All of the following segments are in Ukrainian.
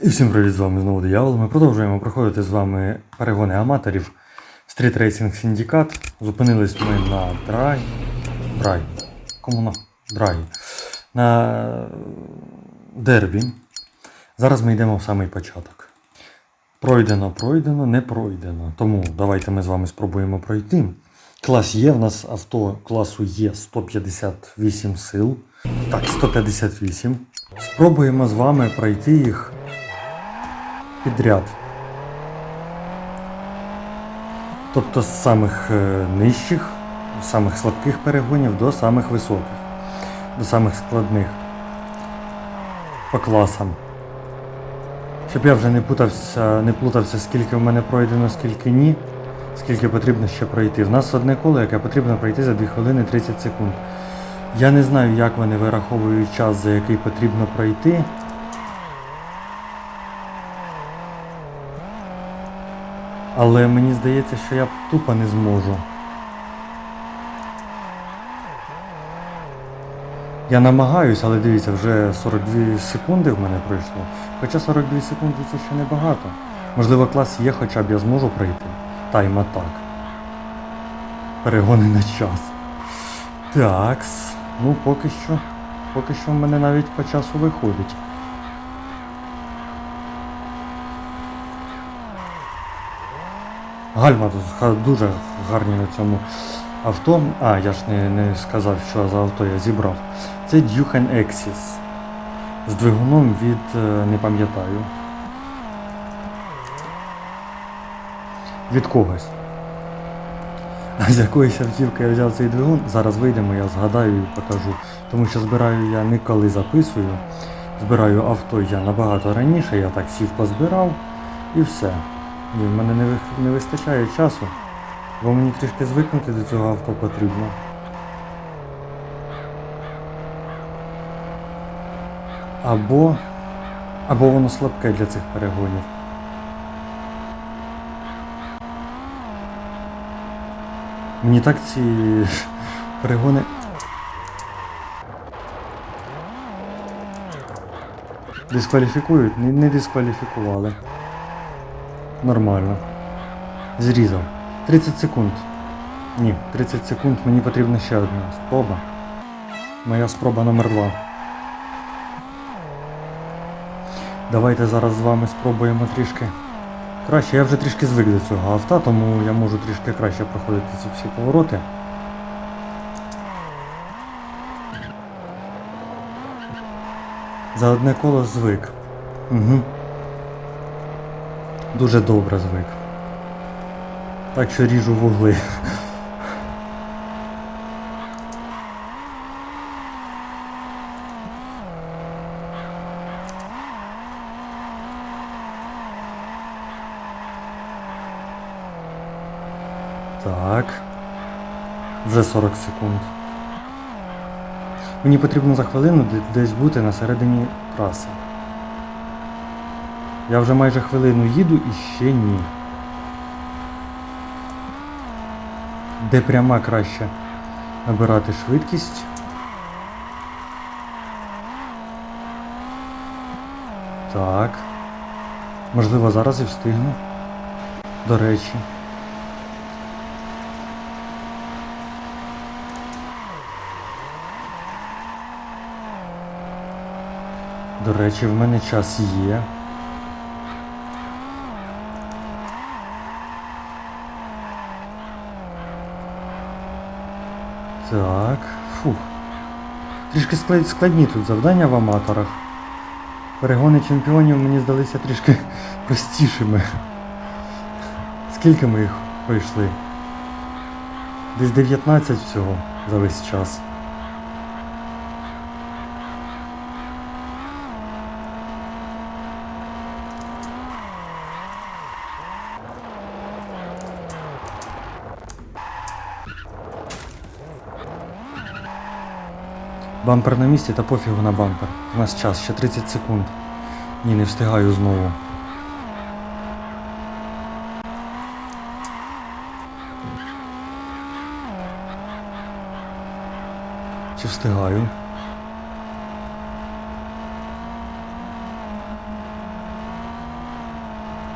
І всім привіт, з вами знову Диявол. Ми продовжуємо проходити з вами перегони аматорів Street Racing Syndicate. Зупинились ми на драй. Драй. Кому на драй? На дербі. Зараз ми йдемо в самий початок. Пройдено, пройдено, не пройдено. Тому давайте ми з вами спробуємо пройти. Клас є, в нас авто класу є 158 сил. Так, 158. Спробуємо з вами пройти їх підряд. Тобто з самих е, нижчих, з самих слабких перегонів до самих високих, до самих складних по класам. Щоб я вже не путався, не плутався, скільки в мене пройдено, скільки ні, скільки потрібно ще пройти. В нас одне коло, яке потрібно пройти за 2 хвилини 30 секунд. Я не знаю, як вони вираховують час, за який потрібно пройти. Але мені здається, що я тупо не зможу. Я намагаюсь, але дивіться, вже 42 секунди в мене пройшло. Хоча 42 секунди це ще небагато. Можливо, клас є, хоча б я зможу пройти. Тайм атак. Перегони на час. Такс. Ну поки що. Поки що в мене навіть по часу виходить. Гальма тут дуже гарні на цьому авто. А, я ж не, не сказав, що за авто я зібрав. Це Duchen Exis. З двигуном від е, не пам'ятаю. Від когось. З якоїсь автівки я взяв цей двигун, зараз вийдемо, я згадаю і покажу. Тому що збираю я не коли записую. Збираю авто я набагато раніше, я так сів позбирав і все. І в мене не, не вистачає часу, бо мені трішки звикнути до цього авто потрібно. Або, або воно слабке для цих перегонів. Мені так ці перегони. Дискваліфікують? Не, не дискваліфікували. Нормально. Зрізав. 30 секунд. Ні, 30 секунд мені потрібна ще одна спроба. Моя спроба номер 2. Давайте зараз з вами спробуємо трішки. Краще, я вже трішки звик до цього авто, тому я можу трішки краще проходити ці всі повороти. За одне коло звик. Угу. Дуже добре звик. Так що ріжу вугли. Так. Вже 40 секунд. Мені потрібно за хвилину десь бути на середині траси. Я вже майже хвилину їду і ще ні. Де пряма краще набирати швидкість. Так. Можливо, зараз і встигну. До речі. До речі, в мене час є. Так, фух. Трішки складні тут завдання в аматорах. Перегони чемпіонів мені здалися трішки простішими. Скільки ми їх пройшли? Десь 19 всього за весь час. Бампер на місці та пофігу на бампер. У нас час, ще 30 секунд. Ні, не встигаю знову. Чи встигаю?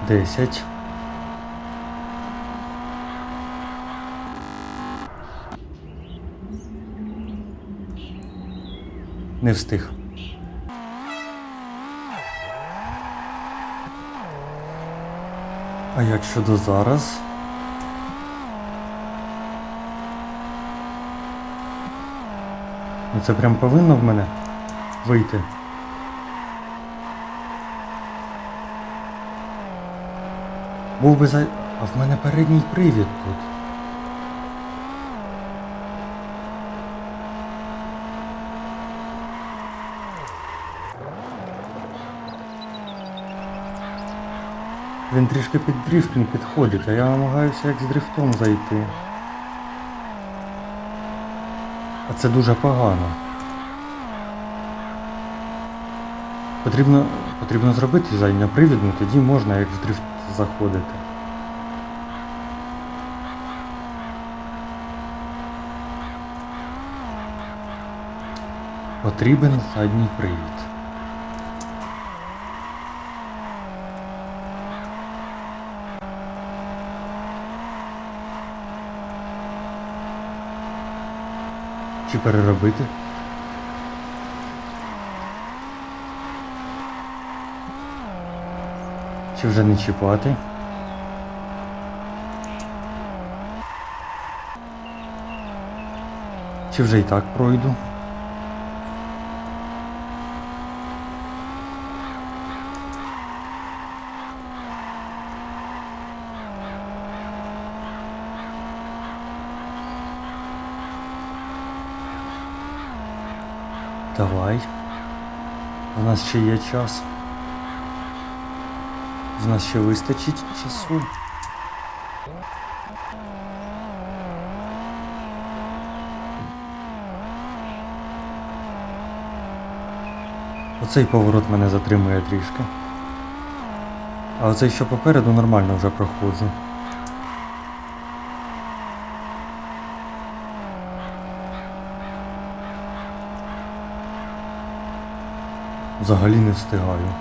10. Не встиг. А як щодо зараз? Ну це прям повинно в мене вийти. Був би за. А в мене передній привід тут. Він трішки під дрифтинг підходить, а я намагаюся як з дрифтом зайти. А це дуже погано. Потрібно, потрібно зробити задньопривідну, тоді можна як в дрифт заходити. Потрібен задній привід. Переробити? Чи вже не чіпати? Чи вже і так пройду? Давай. У нас ще є час. У нас ще вистачить часу. Оцей поворот мене затримує трішки. А оцей, що попереду, нормально вже проходжу. Взагалі не встигаю.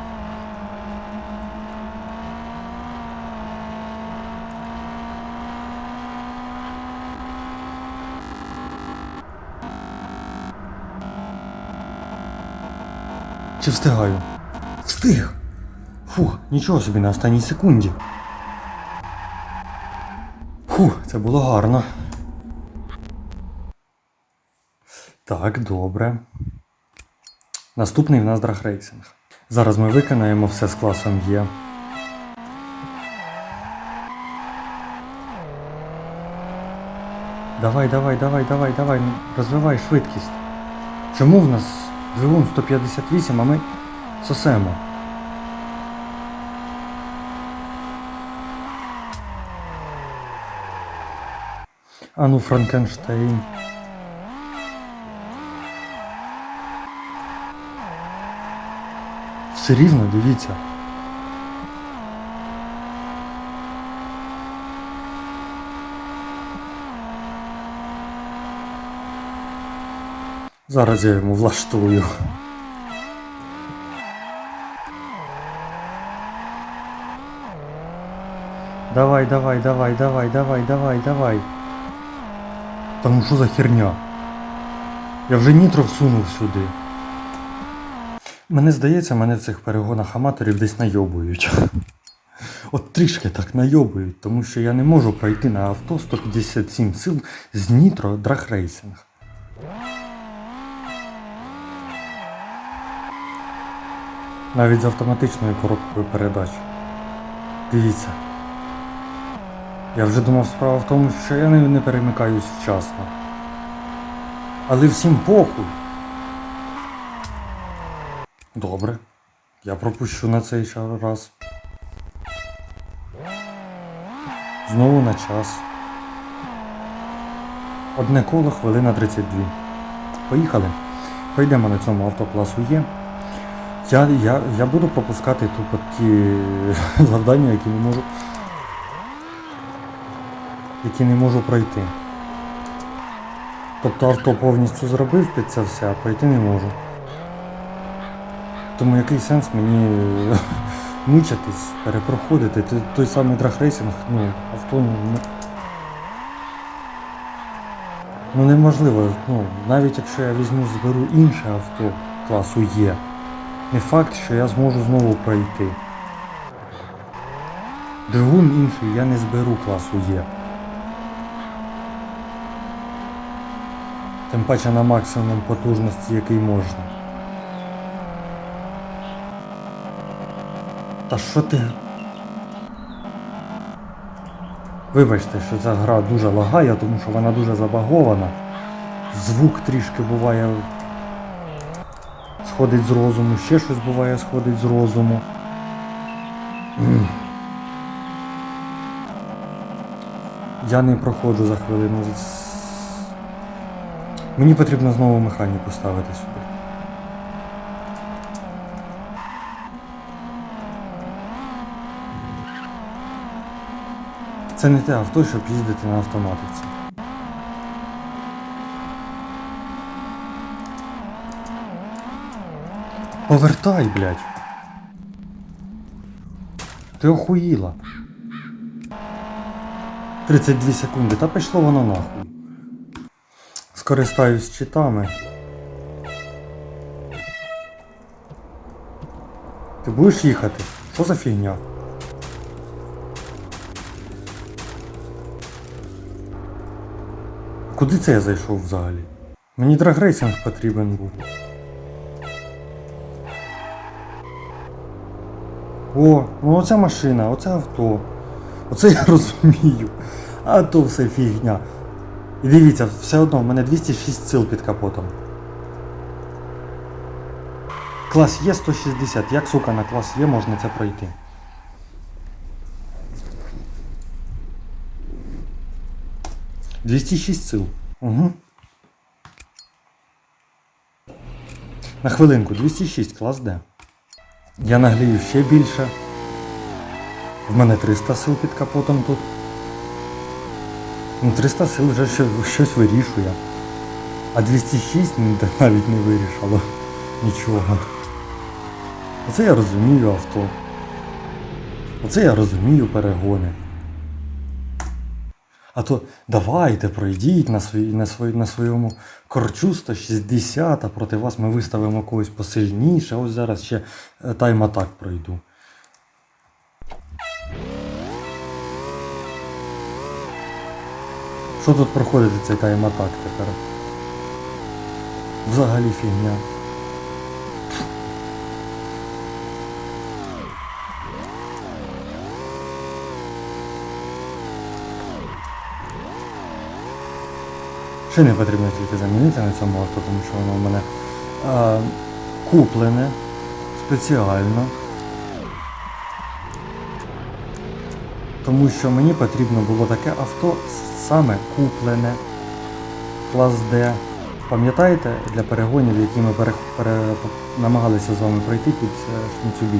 Чи встигаю? Встиг! Фух, нічого собі на останній секунді. Фух, це було гарно. Так, добре. Наступний в нас драгрейсинг. Зараз ми виконаємо все з класом Є. Давай, давай, давай, давай, давай, розвивай швидкість. Чому в нас двигун 158, а ми сосемо? А ну, Франкенштейн. Все рівно, дивіться. Зараз я йому влаштую. Давай, давай, давай, давай, давай, давай, давай. Та ну що за херня? Я вже нітро всунув сюди. Мене здається, мене в цих перегонах аматорів десь найобують. От трішки так найобують, тому що я не можу пройти на авто 157 сил з нітро драгрейсинг. Навіть з автоматичною коробкою передач. Дивіться. Я вже думав, справа в тому, що я не перемикаюсь вчасно. Але всім похуй. Добре. Я пропущу на цей раз. Знову на час. Одне коло хвилина 32. Поїхали. Пройдемо на цьому автокласу Є. Я, я, я буду пропускати тупо ті завдання, які не можу. Які не можу пройти. Тобто авто повністю зробив під це все, а пройти не можу. Тому який сенс мені мучитись, перепроходити той, самий драгрейсинг, ну, авто, ну, ну, ну неможливо. Ну, навіть якщо я візьму, зберу інше авто класу Є, не факт, що я зможу знову пройти. Двигун інший я не зберу класу Є. Тим паче на максимум потужності, який можна. Та що ти? Вибачте, що ця гра дуже лагає, тому що вона дуже забагована. Звук трішки буває. Сходить з розуму, ще щось буває, сходить з розуму. Я не проходжу за хвилину. Мені потрібно знову механіку ставити сюди. Це не те авто, щоб їздити на автоматиці. Повертай, блядь. Ти охуїла. 32 секунди, та пішло воно нахуй. Скористаюсь читами. Ти будеш їхати? Що за фігня? Куди це я зайшов взагалі? Мені драгрейсинг потрібен був. О, ну оця машина, оце авто. Оце я розумію. А то все фігня. І дивіться, все одно в мене 206 сил під капотом. Клас Є 160. Як сука на клас Є можна це пройти? Двісті шість сил. Угу. На хвилинку, 206, клас Д. Я наглію ще більше. В мене 300 сил під капотом тут. Ну, 300 сил вже щось вирішує. А 206 ну, навіть не вирішило нічого. Оце я розумію авто. Оце я розумію перегони. А то давайте пройдіть на, свої, на, свої, на своєму корчу 160, а проти вас ми виставимо когось посильніше. Ось зараз ще е, тайм-атак пройду. Що тут проходить цей тайм-атак тепер? Взагалі фігня. Не потрібно тільки замінити на цьому авто, тому що воно в мене а, куплене спеціально. Тому що мені потрібно було таке авто саме куплене. Клас D. Пам'ятаєте для перегонів, які ми пере, пере, намагалися з вами пройти під е,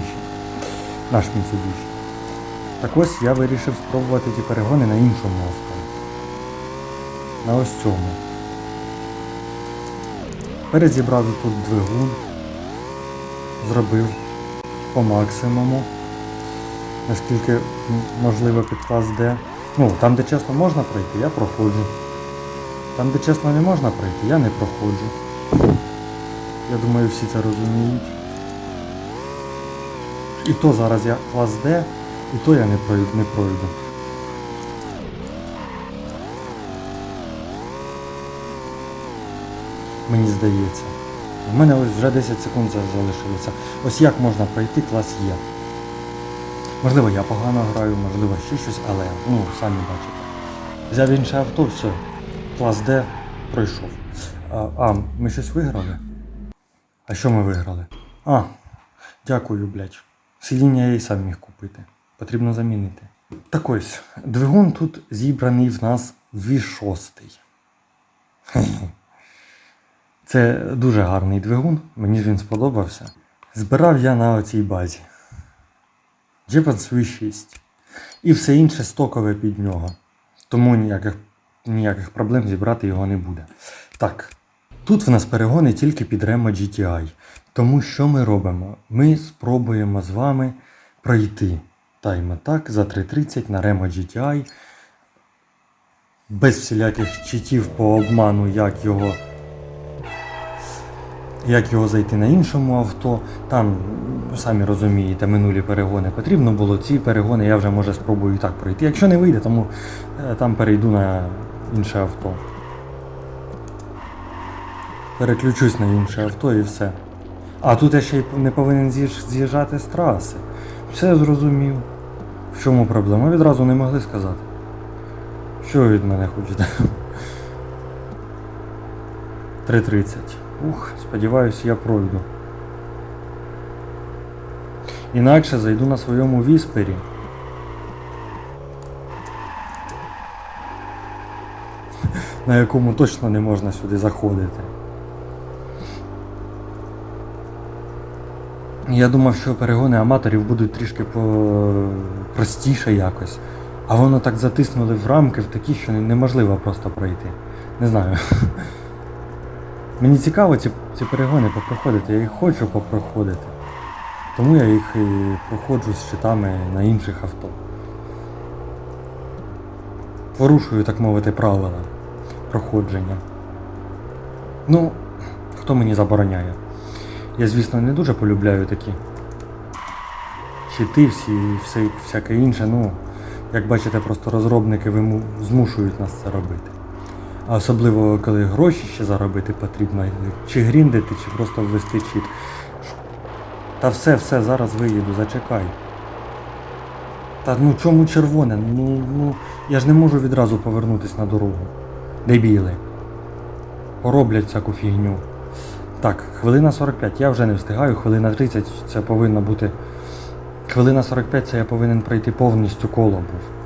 Наш Mitsubishi. Так ось я вирішив спробувати ті перегони на іншому авто. На ось цьому. Перезібрав тут двигун. Зробив по максимуму. Наскільки можливо під клас D. Ну, там, де чесно можна пройти, я проходжу. Там, де чесно не можна пройти, я не проходжу. Я думаю, всі це розуміють. І то зараз я клас D, і то я не пройду. Не пройду. Мені здається. У мене ось вже 10 секунд залишилося. Ось як можна пройти клас Є. Можливо, я погано граю, можливо, ще щось, але ну, самі бачите. Взяв інше авто, все. Клас Д пройшов. А, а, ми щось виграли? А що ми виграли? А, дякую, блядь. Сидіння я і сам міг купити. Потрібно замінити. Так ось, двигун тут зібраний в нас V6. Це дуже гарний двигун, мені ж він сподобався. Збирав я на оцій базі. Jeepers V6. І все інше стокове під нього. Тому ніяких, ніяких проблем зібрати його не буде. Так, тут в нас перегони тільки під Remo GTI. Тому що ми робимо? Ми спробуємо з вами пройти тайм атак за 3.30 на Remo GTI. Без всіляких читів по обману, як його. Як його зайти на іншому авто. Там, самі розумієте, минулі перегони потрібно було. Ці перегони я вже може спробую і так пройти. Якщо не вийде, тому е, там перейду на інше авто. Переключусь на інше авто і все. А тут я ще й не повинен з'їжджати з траси. Все зрозумів. В чому проблема? Відразу не могли сказати. Що ви від мене хочете? 3.30. Ух, сподіваюсь, я пройду. Інакше зайду на своєму віспері. На якому точно не можна сюди заходити. Я думав, що перегони аматорів будуть трішки по... простіше якось. А воно так затиснули в рамки в такі, що неможливо просто пройти. Не знаю. Мені цікаво ці, ці перегони попроходити, я їх хочу попроходити. Тому я їх і проходжу з щитами на інших авто. Порушую, так мовити, правила проходження. Ну, хто мені забороняє? Я, звісно, не дуже полюбляю такі щити, всі, все, всяке інше. Ну, як бачите, просто розробники виму- змушують нас це робити. А особливо, коли гроші ще заробити потрібно, чи гріндити, чи просто ввести чіт. Та все, все, зараз виїду, зачекай. Та ну чому червоне? Ну, ну, я ж не можу відразу повернутися на дорогу. Дебіли. Пороблять всяку фігню. Так, хвилина 45, я вже не встигаю, хвилина 30 це повинно бути. Хвилина 45 це я повинен пройти повністю коло був.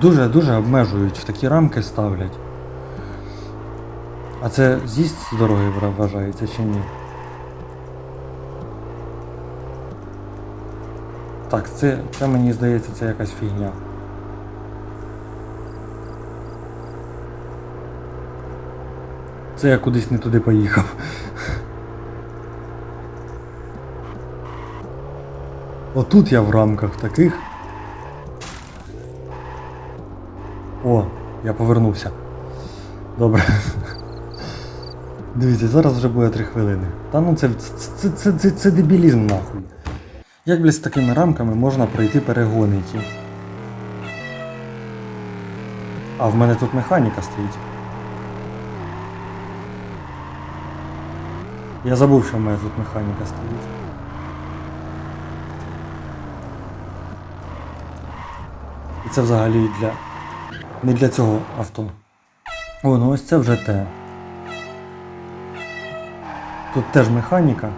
Дуже дуже обмежують, в такі рамки ставлять. А це з'їзд з дороги вважається чи ні? Так, це, це мені здається, це якась фігня. Це я кудись не туди поїхав. Отут я в рамках таких. О, я повернувся. Добре. Дивіться, зараз вже буде 3 хвилини. Та ну це, це, це, це, це дебілізм нахуй. Як блядь, з такими рамками можна пройти перегони ті? А в мене тут механіка стоїть. Я забув, що в мене тут механіка стоїть. І це взагалі для. Не для цього авто. О, ну ось це вже те. Тут теж механіка,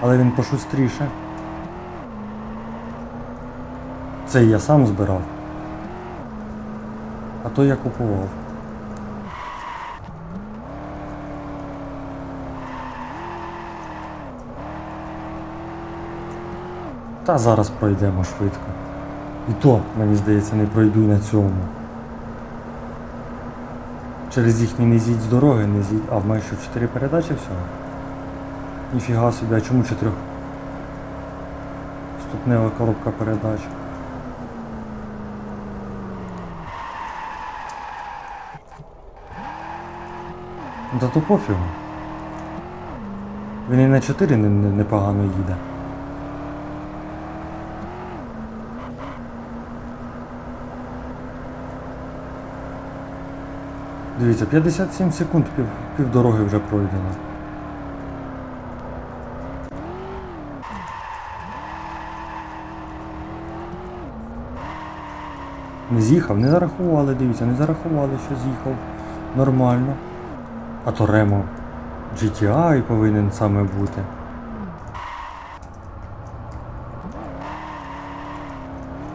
але він пошустріше. Це я сам збирав. А то я купував. Та зараз пройдемо швидко. І то, мені здається, не пройду на цьому. Через їхній не з'їдь з дороги, не з'їдь. А в мене що 4 передачі всього? Ніфіга собі, а чому 4? Ступнева коробка передач. Та то пофігу. Він і на 4 не- не- непогано їде. Дивіться, 57 секунд пів, пів дороги вже пройдено. Не з'їхав, не зарахували, дивіться, не зарахували, що з'їхав. Нормально. А то Ремо GTI повинен саме бути.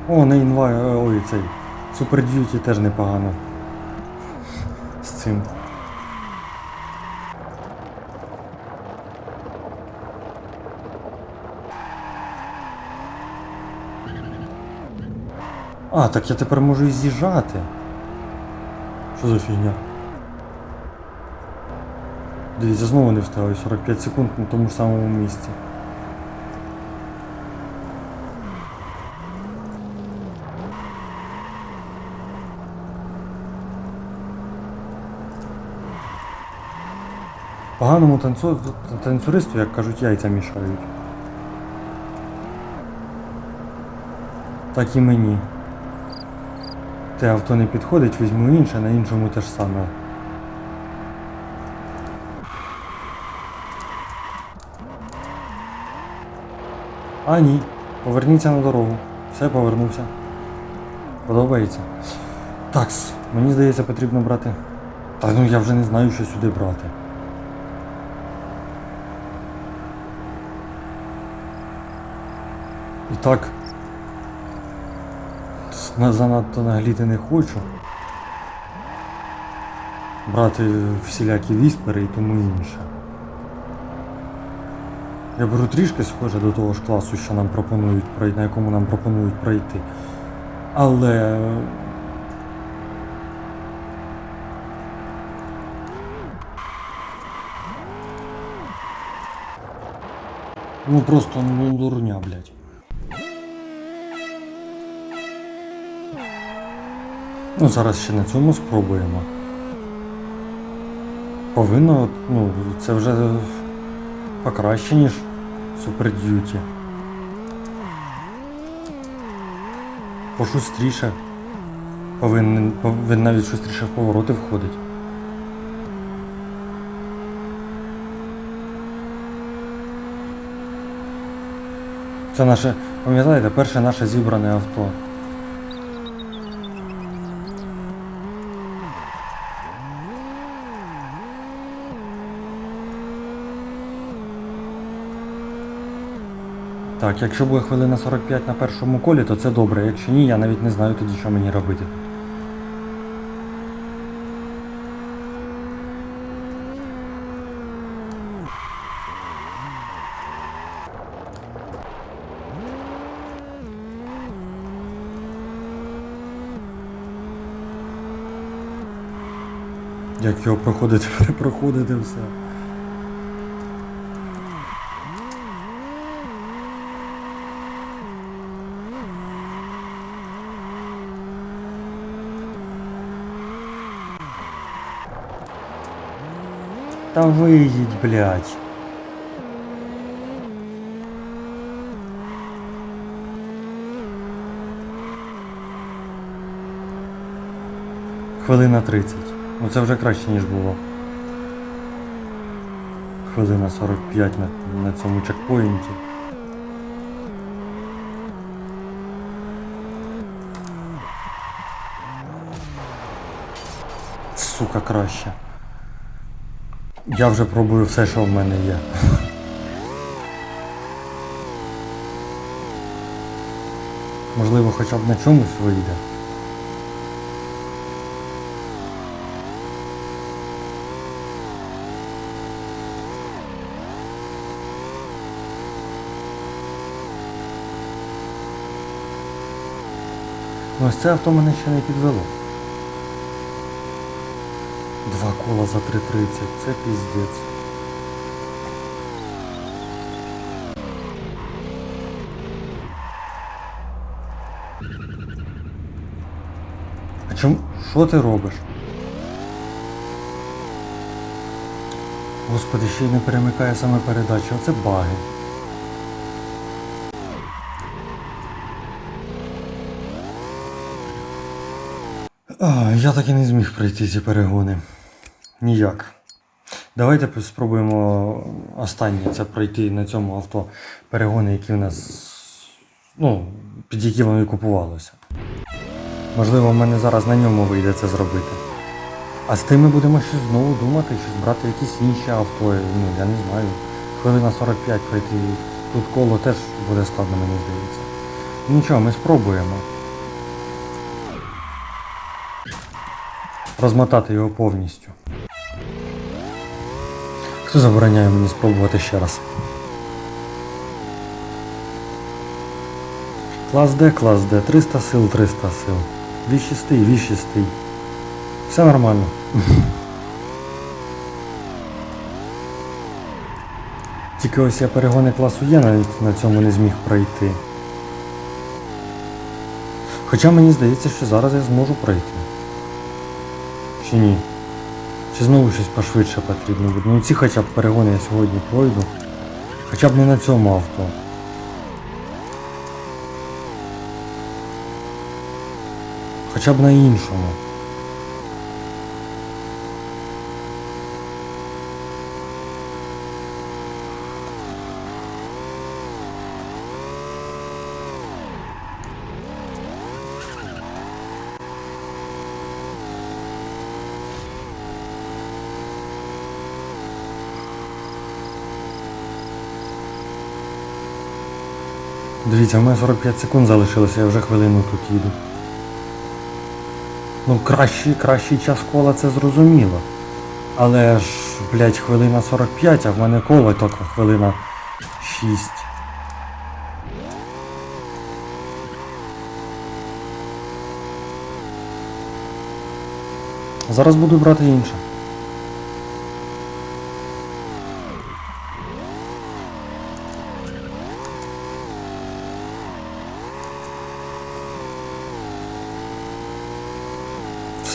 О, на інвай, ой, цей. Super Duty теж непогано. Цим. А, так я тепер можу і з'їжджати. Що за фігня? Дивіться, знову не встигаю 45 секунд на тому ж самому місці. Поганому танцю... танцюристу, як кажуть, яйця мішають. Так і мені. Те авто не підходить, візьму інше, на іншому те ж саме. А ні, поверніться на дорогу. Все, повернувся. Подобається. Такс, мені здається, потрібно брати. Та ну я вже не знаю, що сюди брати. Так. Занадто нагліти не хочу. Брати всілякі віспери і тому інше. Я беру трішки схоже до того ж класу, що нам пропонують пройти, на якому нам пропонують пройти. Але. Ну просто ну дурня, блядь. Ну, зараз ще на цьому спробуємо. Повинно, ну, це вже покраще, ніж Super Duty. Пошустріше. Повинен, повинен навіть шустріше в повороти входить. Це наше, пам'ятаєте, перше наше зібране авто. Так, якщо буде хвилина 45 на першому колі, то це добре. Якщо ні, я навіть не знаю тоді, що мені робити. Як його проходити, перепроходити все. Та виїдь, блядь. Хвилина 30. Ну це вже краще, ніж було. Хвилина 45 на, на цьому чекпоінті. Сука, краще. Я вже пробую все, що в мене є. Можливо, хоча б на чомусь вийде. Ну, ось це авто мене ще не підвело. Два кола за 3.30, це піздець. А чому? Що ти робиш? Господи, ще й не перемикає саме передача, оце баги. А, я так і не зміг пройти ці перегони. Ніяк. Давайте спробуємо останнє це пройти на цьому авто перегони, які в нас. Ну, під які воно і купувалося. Можливо, в мене зараз на ньому вийде це зробити. А з тим ми будемо щось знову думати, щось брати якісь інші авто. Ну, я не знаю. Хвилина 45 пройти тут коло теж буде складно, мені здається. Нічого, ми спробуємо. Розмотати його повністю. Хто забороняє мені спробувати ще раз? Клас Д, клас Д, 300 сил, 300 сил. Віщистий, віщистий. Все нормально. Тільки ось я перегони класу Є навіть на цьому не зміг пройти. Хоча мені здається, що зараз я зможу пройти. Чи ні? Чи знову щось пошвидше потрібно буде? Ну ці хоча б перегони я сьогодні пройду. Хоча б не на цьому авто. Хоча б на іншому. Дивіться, в мене 45 секунд залишилося, я вже хвилину тут їду. Ну, кращий, кращий час кола це зрозуміло. Але ж, блядь, хвилина 45, а в мене коло тільки хвилина 6. Зараз буду брати інше.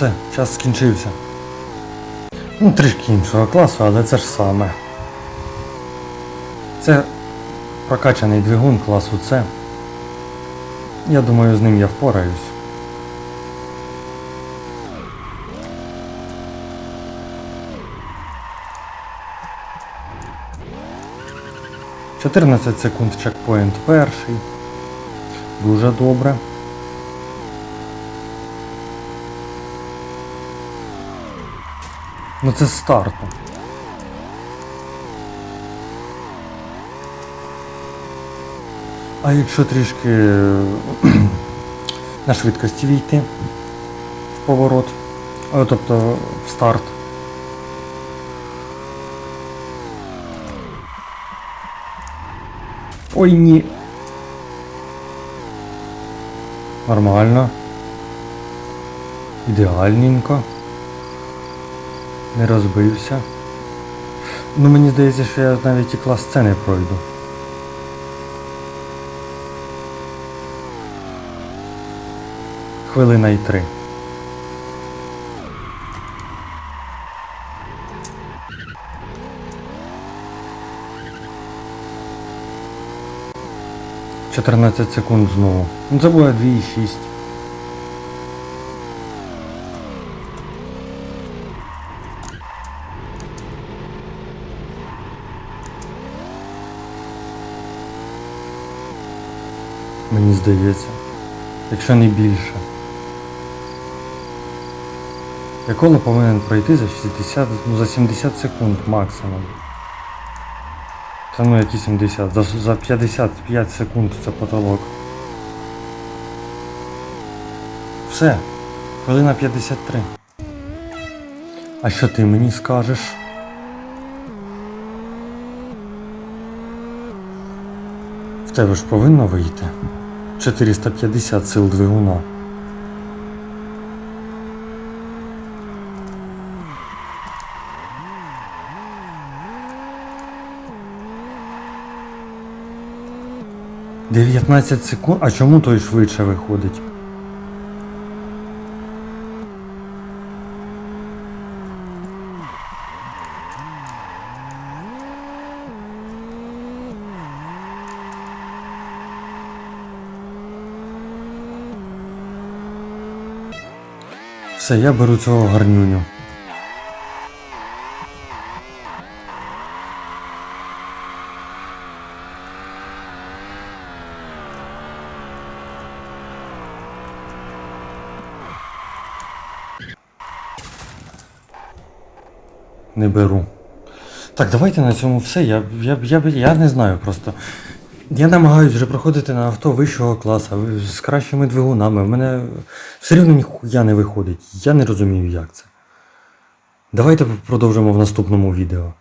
Все, час скінчився. Ну, трішки іншого класу, але це ж саме. Це прокачаний двигун класу С. Я думаю, з ним я впораюсь. Чотирнадцять секунд чекпоінт перший. Дуже добре. Ну це з старту. А якщо трішки на швидкості війти в поворот, тобто в старт. Ой ні. Нормально. Ідеальненько. Не розбився. Ну мені здається, що я навіть і клас С не пройду. Хвилина і три. Чотирнадцять секунд знову. Ну це буде 2,6. Мені здається. Якщо не більше. Я повинен пройти за 60, ну за 70 секунд максимум. Та ну які 70, за, за 55 секунд це потолок. Все, хвилина 53. А що ти мені скажеш? В тебе ж повинно вийти. 450 сил двигуна. Дев'ятнадцять секунд. А чому той швидше виходить? Все, я беру цього гарнюню. Не беру. Так, давайте на цьому все. Я, я, я, я не знаю просто. Я намагаюся вже проходити на авто вищого класу з кращими двигунами. В мене все рівно ніхуя не виходить. Я не розумію, як це. Давайте продовжимо в наступному відео.